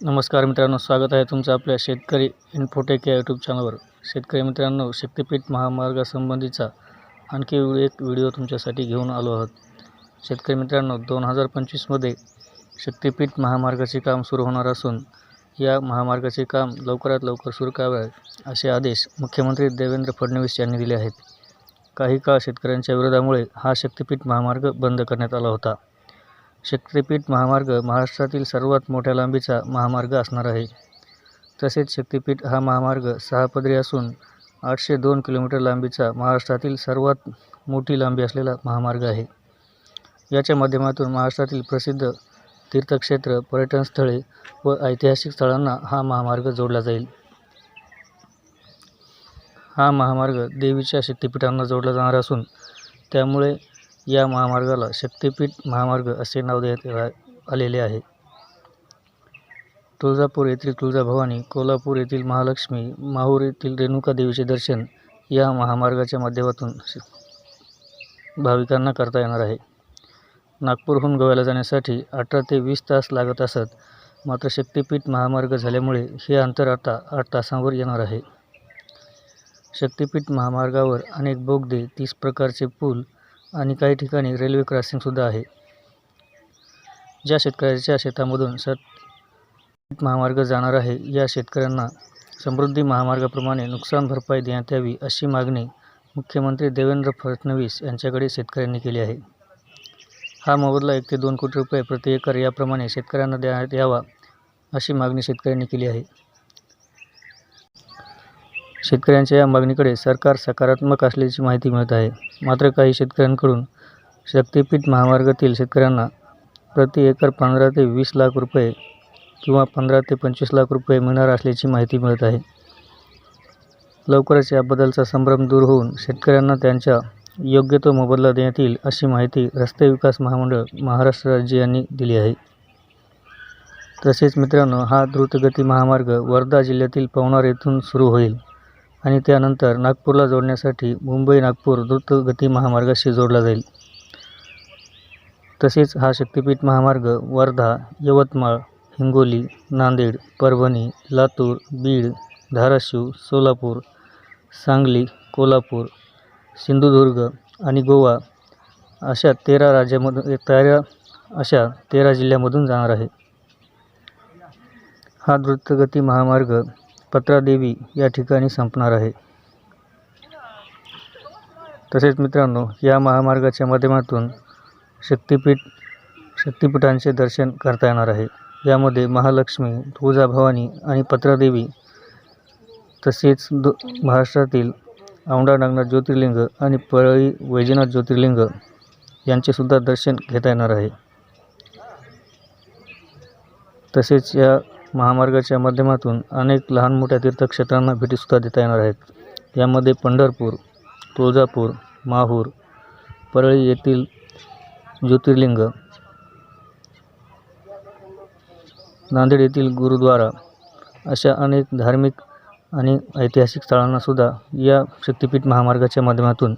नमस्कार मित्रांनो स्वागत आहे तुमचं आपल्या शेतकरी इन्फोटेक या यूट्यूब चॅनलवर शेतकरी मित्रांनो शक्तिपीठ महामार्गासंबंधीचा आणखी एक व्हिडिओ तुमच्यासाठी घेऊन आलो आहोत. शेतकरी मित्रांनो दोन हजार पंचवीसमध्ये शक्तिपीठ महामार्गाचे काम सुरू होणार असून या महामार्गाचे काम लवकरात लवकर सुरू करावे असे आदेश मुख्यमंत्री देवेंद्र फडणवीस यांनी दिले आहेत. काही काळ शेतकऱ्यांच्या विरोधामुळे हा शक्तिपीठ महामार्ग बंद करण्यात आला होता. शक्तिपीठ महामार्ग महाराष्ट्रातील सर्वात मोठ्या लांबीचा महामार्ग असणार आहे. तसेच शक्तिपीठ हा महामार्ग सहा पदरी असून आठशे दोन किलोमीटर लांबीचा महाराष्ट्रातील सर्वात मोठी लांबी असलेला महामार्ग आहे. याच्या माध्यमातून महाराष्ट्रातील प्रसिद्ध तीर्थक्षेत्र पर्यटनस्थळे व ऐतिहासिक स्थळांना हा महामार्ग जोडला जाईल. हा महामार्ग देवीच्या शक्तिपीठांना जोडला जाणार असून त्यामुळे या महामार्गाला शक्तिपीठ महामार्ग असे नाव देण्यात आलेले आहे. तुळजापूर येथील तुळजाभवानी कोल्हापूर येथील महालक्ष्मी माहूर येथील रेणुका देवीचे दर्शन या महामार्गाच्या माध्यमातून श- भाविकांना करता येणार आहे. नागपूरहून गोव्याला जाण्यासाठी अठरा ते वीस तास लागत असत मात्र शक्तिपीठ महामार्ग झाल्यामुळे हे अंतर आता आठ तासांवर येणार आहे. शक्तिपीठ महामार्गावर अनेक बोगदे तीस प्रकारचे पूल आणि काही ठिकाणी रेल्वे क्रॉसिंगसुद्धा आहे. ज्या शेतकऱ्याच्या शेतामधून सत महामार्ग जाणार आहे या शेतकऱ्यांना समृद्धी महामार्गाप्रमाणे नुकसान भरपाई देण्यात यावी अशी मागणी मुख्यमंत्री देवेंद्र फडणवीस यांच्याकडे शेतकऱ्यांनी केली आहे. हा मोबदला एक ते दोन कोटी रुपये प्रति एकर याप्रमाणे शेतकऱ्यांना देण्यात यावा अशी मागणी शेतकऱ्यांनी केली आहे. शेतकऱ्यांच्या या मागणीकडे सरकार सकारात्मक असल्याची माहिती मिळत आहे. मात्र काही शेतकऱ्यांकडून शक्तिपीठ महामार्गातील शेतकऱ्यांना प्रति एकर पंधरा ते वीस लाख रुपये किंवा पंधरा ते पंचवीस लाख रुपये मिळणार असल्याची माहिती मिळत आहे. लवकरच याबद्दलचा संभ्रम दूर होऊन शेतकऱ्यांना त्यांच्या योग्य तो मोबदला देण्यात येईल अशी माहिती रस्ते विकास महामंडळ महाराष्ट्र राज्य यांनी दिली आहे. तसेच मित्रांनो हा द्रुतगती महामार्ग वर्धा जिल्ह्यातील पवनार येथून सुरू होईल. आणि त्यानंतर नागपूरला जोडण्यासाठी मुंबई नागपूर द्रुतगती महामार्गाशी जोडला जाईल. तसेच हा शक्तिपीठ महामार्ग वर्धा यवतमाळ हिंगोली नांदेड परभणी लातूर बीड धाराशिव सोलापूर सांगली कोल्हापूर सिंधुदुर्ग आणि गोवा अशा तेरा राज्यामधून तेरा अशा तेरा जिल्ह्यामधून जाणार आहे. हा द्रुतगती महामार्ग पत्रादेवी या ठिकाणी संपणार आहे. तसेच मित्रांनो या महामार्गाच्या माध्यमातून शक्तिपीठ शक्तिपीठांचे दर्शन करता येणार आहे. यामध्ये महालक्ष्मी तुळजाभवानी आणि पत्रादेवी तसेच दो महाराष्ट्रातील औंढा नागनाथ ज्योतिर्लिंग आणि परळी वैजनाथ ज्योतिर्लिंग यांचेसुद्धा दर्शन घेता येणार आहे. तसेच या महामार्गाच्या माध्यमातून अनेक लहान मोठ्या तीर्थक्षेत्रांना भेटीसुद्धा देता येणार आहेत. यामध्ये पंढरपूर तुळजापूर माहूर परळी येथील ज्योतिर्लिंग नांदेड येथील गुरुद्वारा अशा अनेक धार्मिक आणि ऐतिहासिक स्थळांनासुद्धा या शक्तिपीठ महामार्गाच्या माध्यमातून